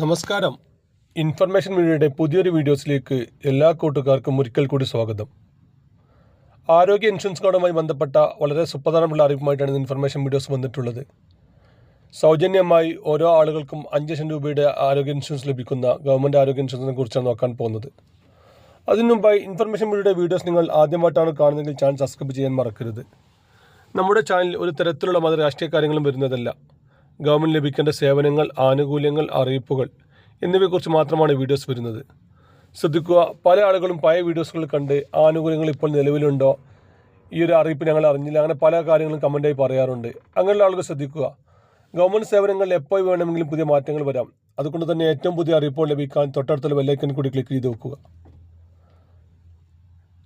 നമസ്കാരം. ഇൻഫർമേഷൻ മീഡിയയുടെ പുതിയൊരു വീഡിയോസിലേക്ക് എല്ലാ കൂട്ടുകാർക്കും ഒരിക്കൽ കൂടി സ്വാഗതം. ആരോഗ്യ ഇൻഷുറൻസ് കാർഡുമായി ബന്ധപ്പെട്ട വളരെ സുപ്രധാനമുള്ള അറിയിപ്പുമായിട്ടാണ് ഇന്ന് ഇൻഫർമേഷൻ വീഡിയോസ് വന്നിട്ടുള്ളത്. സൗജന്യമായി ഓരോ ആളുകൾക്കും അഞ്ച് ലക്ഷം രൂപയുടെ ആരോഗ്യ ഇൻഷുറൻസ് ലഭിക്കുന്ന ഗവൺമെന്റ് ആരോഗ്യ ഇൻഷുറൻസിനെ കുറിച്ചാണ് നോക്കാൻ പോകുന്നത്. അതിനു മുമ്പായി ഇൻഫർമേഷൻ മീഡിയയുടെ വീഡിയോസ് നിങ്ങൾ ആദ്യമായിട്ടാണ് കാണുന്നതെങ്കിൽ ചാനൽ സബ്സ്ക്രൈബ് ചെയ്യാൻ മറക്കരുത്. നമ്മുടെ ചാനൽ ഒരു തരത്തിലുള്ള മത രാഷ്ട്രീയ കാര്യങ്ങളും വരുന്നതല്ല. ഗവൺമെന്റ് ലഭിക്കേണ്ട സേവനങ്ങൾ ആനുകൂല്യങ്ങൾ അറിയിപ്പുകൾ എന്നിവയെക്കുറിച്ച് മാത്രമാണ് വീഡിയോസ് വരുന്നത്. ശ്രദ്ധിക്കുക പല ആളുകളും പഴയ വീഡിയോസുകൾ കണ്ട് ആനുകൂല്യങ്ങൾ ഇപ്പോൾ നിലവിലുണ്ടോ? ഈ ഒരു അറിയിപ്പ് ഞങ്ങൾ അറിഞ്ഞില്ല. അങ്ങനെ പല കാര്യങ്ങളും കമന്റായി പറയാറുണ്ട്. അങ്ങനെയുള്ള ആളുകൾ ശ്രദ്ധിക്കുക. ഗവൺമെന്റ് സേവനങ്ങളിൽ എപ്പോൾ വേണമെങ്കിലും പുതിയ മാറ്റങ്ങൾ വരാം. അതുകൊണ്ട് തന്നെ ഏറ്റവും പുതിയ അറിയിപ്പുകൾ ലഭിക്കാൻ തൊട്ടടുത്തുള്ള വെല്ലൈക്കൻ കൂടി ക്ലിക്ക് ചെയ്ത് വെക്കുക.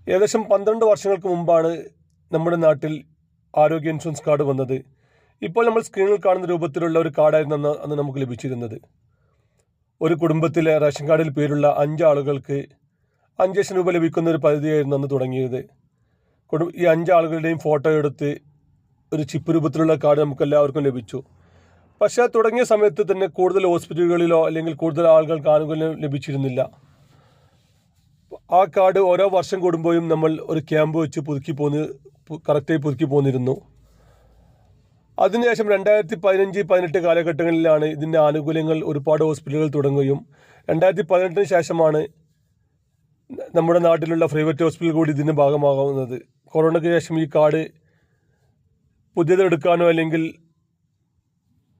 ഏകദേശം പന്ത്രണ്ട് വർഷങ്ങൾക്ക് മുമ്പാണ് നമ്മുടെ നാട്ടിൽ ആരോഗ്യ ഇൻഷുറൻസ് കാർഡ് വന്നത്. ഇപ്പോൾ നമ്മൾ സ്ക്രീനിൽ കാണുന്ന രൂപത്തിലുള്ള ഒരു കാർഡായിരുന്നു അന്ന് അന്ന് നമുക്ക് ലഭിച്ചിരുന്നത്. ഒരു കുടുംബത്തിലെ റേഷൻ കാർഡിൽ പേരുള്ള അഞ്ച് ആളുകൾക്ക് അഞ്ച് ലക്ഷം രൂപ ലഭിക്കുന്ന ഒരു പദ്ധതിയായിരുന്നു അന്ന് തുടങ്ങിയത്. കുടും ഈ അഞ്ച് ആളുകളുടെയും ഫോട്ടോ എടുത്ത് ഒരു ചിപ്പ് രൂപത്തിലുള്ള കാർഡ് നമുക്ക് എല്ലാവർക്കും ലഭിച്ചു. പക്ഷേ തുടങ്ങിയ സമയത്ത് തന്നെ കൂടുതൽ ഹോസ്പിറ്റലുകളിലോ അല്ലെങ്കിൽ കൂടുതൽ ആളുകൾക്ക് ആനുകൂല്യം ലഭിച്ചിരുന്നില്ല. ആ കാർഡ് ഓരോ വർഷം കൂടുമ്പോഴും നമ്മൾ ഒരു ക്യാമ്പ് വെച്ച് പുതുക്കി പോന്ന് കറക്റ്റായി പുതുക്കി പോന്നിരുന്നു. അതിനുശേഷം രണ്ടായിരത്തി പതിനഞ്ച് പതിനെട്ട് കാലഘട്ടങ്ങളിലാണ് ഇതിന്റെ ആനുകൂല്യങ്ങൾ ഒരുപാട് ഹോസ്പിറ്റലുകൾ തുടങ്ങുകയും രണ്ടായിരത്തി പതിനെട്ടിന് ശേഷമാണ് നമ്മുടെ നാട്ടിലുള്ള പ്രൈവറ്റ് ഹോസ്പിറ്റൽ കൂടി ഇതിന്റെ ഭാഗമാകുന്നത്. കൊറോണയ്ക്ക് ശേഷം ഈ കാർഡ് പുതിയതെടുക്കാനോ അല്ലെങ്കിൽ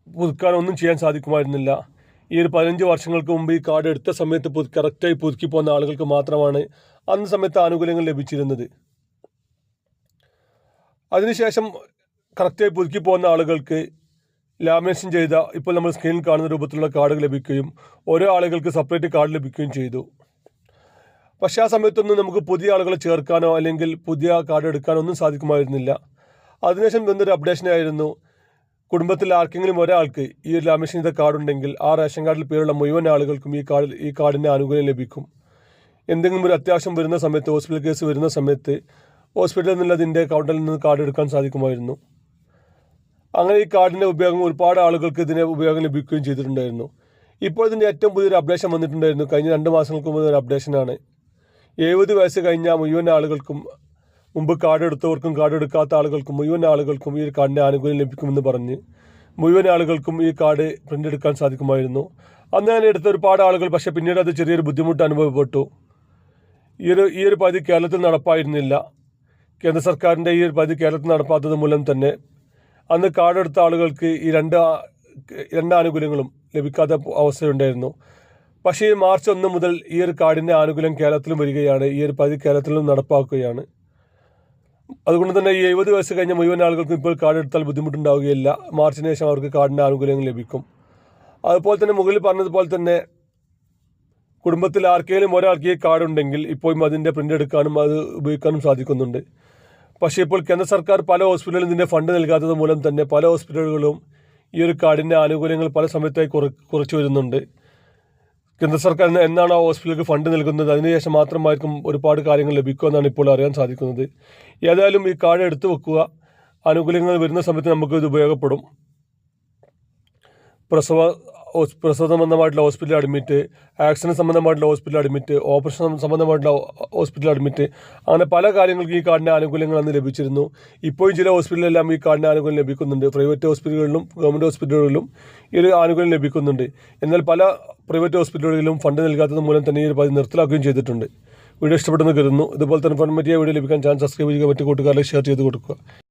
പുതുക്കാനോ ഒന്നും ചെയ്യാൻ സാധിക്കുമായിരുന്നില്ല. ഈ ഒരു പതിനഞ്ച് വർഷങ്ങൾക്ക് മുമ്പ് ഈ കാർഡ് എടുത്ത സമയത്ത് കറക്റ്റായി പുതുക്കി പോകുന്ന ആളുകൾക്ക് മാത്രമാണ് അന്ന് സമയത്ത് ആനുകൂല്യങ്ങൾ ലഭിച്ചിരുന്നത്. അതിനുശേഷം കറക്റ്റായി പുതുക്കി പോകുന്ന ആളുകൾക്ക് ലാമിനേഷൻ ചെയ്ത ഇപ്പോൾ നമ്മൾ സ്ക്രീനിൽ കാണുന്ന രൂപത്തിലുള്ള കാർഡ് ലഭിക്കുകയും ഓരോ ആളുകൾക്ക് സെപ്പറേറ്റ് കാർഡ് ലഭിക്കുകയും ചെയ്തു. പക്ഷേ ആ സമയത്തൊന്നും നമുക്ക് പുതിയ ആളുകളെ ചേർക്കാനോ അല്ലെങ്കിൽ പുതിയ കാർഡ് എടുക്കാനോ ഒന്നും സാധിക്കുമായിരുന്നില്ല. അതിനുശേഷം എന്തൊരു അപ്ഡേഷനായിരുന്നു കുടുംബത്തിൽ ആർക്കെങ്കിലും ഒരാൾക്ക് ഈ ഒരു ലാമിനേഷൻ ചെയ്ത കാർഡ് ഉണ്ടെങ്കിൽ ആ റേഷൻ കാർഡിൽ പേരുള്ള മുഴുവൻ ആളുകൾക്കും ഈ കാർഡ് ഈ കാർഡിന്റെ ആനുകൂല്യം ലഭിക്കും. എന്തെങ്കിലും ഒരു അത്യാവശ്യം വരുന്ന സമയത്ത് ഹോസ്പിറ്റൽ കേസ് വരുന്ന സമയത്ത് ഹോസ്പിറ്റലിൽ നിന്നുള്ളതിന്റെ അക്കൗണ്ടിൽ നിന്ന് കാർഡ് എടുക്കാൻ സാധിക്കുമായിരുന്നു. അങ്ങനെ ഈ കാർഡിന്റെ ഉപയോഗം ഒരുപാട് ആളുകൾക്ക് ഇതിനെ ഉപയോഗം ലഭിക്കുകയും ചെയ്തിട്ടുണ്ടായിരുന്നു. ഇപ്പോൾ ഇതിന്റെ ഏറ്റവും പുതിയൊരു അപ്ഡേഷൻ വന്നിട്ടുണ്ടായിരുന്നു. കഴിഞ്ഞ രണ്ട് മാസങ്ങൾക്ക് മുമ്പ് ഒരു അപ്ഡേഷനാണ് എഴുപത് വയസ്സ് കഴിഞ്ഞ മുഴുവൻ ആളുകൾക്കും മുമ്പ് കാർഡ് എടുത്തവർക്കും കാർഡ് എടുക്കാത്ത ആളുകൾക്കും മുഴുവൻ ആളുകൾക്കും ഈ കാർഡിന്റെ ആനുകൂല്യം ലഭിക്കുമെന്ന് പറഞ്ഞ് മുഴുവൻ ആളുകൾക്കും ഈ കാർഡ് പ്രിന്റ് എടുക്കാൻ സാധിക്കുമായിരുന്നു. അന്ന് ഞാൻ എടുത്ത ഒരുപാട് ആളുകൾ പക്ഷേ പിന്നീട് അത് ചെറിയൊരു ബുദ്ധിമുട്ട് അനുഭവപ്പെട്ടു. ഈ ഒരു ഈ ഒരു പദ്ധതി കേരളത്തിൽ നടപ്പായിരുന്നില്ല. കേന്ദ്ര സർക്കാരിന്റെ ഈ ഒരു പദ്ധതി കേരളത്തിൽ നടപ്പാത്തത് മൂലം തന്നെ അന്ന് കാർഡ് എടുത്ത ആളുകൾക്ക് ഈ രണ്ട് രണ്ട് ആനുകൂല്യങ്ങളും ലഭിക്കാത്ത അവസ്ഥയുണ്ടായിരുന്നു. പക്ഷേ മാർച്ച് ഒന്ന് മുതൽ ഈ ഒരു കാർഡിന്റെ ആനുകൂല്യം കേരളത്തിലും വരികയാണ്. ഈ ഒരു പദ്ധതി കേരളത്തിലും നടപ്പാക്കുകയാണ്. അതുകൊണ്ട് തന്നെ ഈ എഴുപത് വയസ്സ് കഴിഞ്ഞ മുഴുവൻ ആളുകൾക്കും ഇപ്പോൾ കാർഡ് എടുത്താൽ ബുദ്ധിമുട്ടുണ്ടാവുകയില്ല. മാർച്ചിന് ശേഷം അവർക്ക് കാർഡിന്റെ ആനുകൂല്യങ്ങൾ ലഭിക്കും. അതുപോലെ തന്നെ മുകളിൽ പറഞ്ഞതുപോലെ തന്നെ കുടുംബത്തിൽ ആർക്കെങ്കിലും ഒരാൾക്ക് ഈ കാർഡ് ഉണ്ടെങ്കിൽ ഇപ്പോഴും അതിന്റെ പ്രിന്റ് എടുക്കാനും അത് ഉപയോഗിക്കാനും സാധിക്കുന്നുണ്ട്. പക്ഷേ ഇപ്പോൾ കേന്ദ്ര സർക്കാർ പല ഹോസ്പിറ്റലുകളിൽ ഇതിന്റെ ഫണ്ട് നൽകാത്തത് മൂലം തന്നെ പല ഹോസ്പിറ്റലുകളും ഈ ഒരു കാർഡിന്റെ ആനുകൂല്യങ്ങൾ പല സമയത്തായി കുറ കുറച്ച് വരുന്നുണ്ട്. കേന്ദ്ര സർക്കാർ എന്ന് എന്നാണ് ആ ഹോസ്പിറ്റലുകൾക്ക് ഫണ്ട് നൽകുന്നത്? അതിനുശേഷം മാത്രമായിരിക്കും ഒരുപാട് കാര്യങ്ങൾ ലഭിക്കുമെന്നാണ് ഇപ്പോൾ അറിയാൻ സാധിക്കുന്നത്. ഏതായാലും ഈ കാർഡ് എടുത്തു വെക്കുക. ആനുകൂല്യങ്ങൾ വരുന്ന സമയത്ത് നമുക്ക് ഇത് ഉപയോഗപ്പെടും. പ്രസവ പ്രസവ സംബന്ധമായിട്ടുള്ള ഹോസ്പിറ്റലിൽ അഡ്മിറ്റ് ആക്സിഡന്റ് സംബന്ധമായിട്ടുള്ള ഹോസ്പിറ്റലിൽ അഡ്മിറ്റ് ഓപ്പറേഷൻ സംബന്ധമായിട്ടുള്ള ഹോസ്പിറ്റലിൽ അഡ്മിറ്റ് അങ്ങനെ പല കാര്യങ്ങൾക്കും ഈ കാർഡിന്റെ ആനുകൂല്യങ്ങൾ അന്ന് ലഭിച്ചിരുന്നു. ഇപ്പോഴും ചില ഹോസ്പിറ്റലിലെല്ലാം ഈ കാർഡിന്റെ ആനുകൂല്യം ലഭിക്കുന്നുണ്ട്. പ്രൈവറ്റ് ഹോസ്പിറ്റലുകളിലും ഗവൺമെന്റ് ഹോസ്പിറ്റലുകളിലും ഈ ഒരു ആനുകൂല്യം ലഭിക്കുന്നുണ്ട്. എന്നാൽ പല പ്രൈവറ്റ് ഹോസ്പിറ്റലുകളിലും ഫണ്ട് നൽകാത്തത് മൂലം തന്നെ ഈ ഒരു പദ്ധതി നിർത്തലാക്കുകയും ചെയ്തിട്ടുണ്ട്. വീഡിയോ ഇഷ്ടപ്പെടുന്നു കരുതുന്നു. ഇതുപോലെ തന്നെ ഇൻഫോർമേറ്റീവ് വീഡിയോ ലഭിക്കാൻ ചാനൽ സബ്സ്ക്രൈബ് ചെയ്യുക മറ്റു കൂട്ടുകാരിലേക്ക് ഷെയർ ചെയ്ത് കൊടുക്കുക.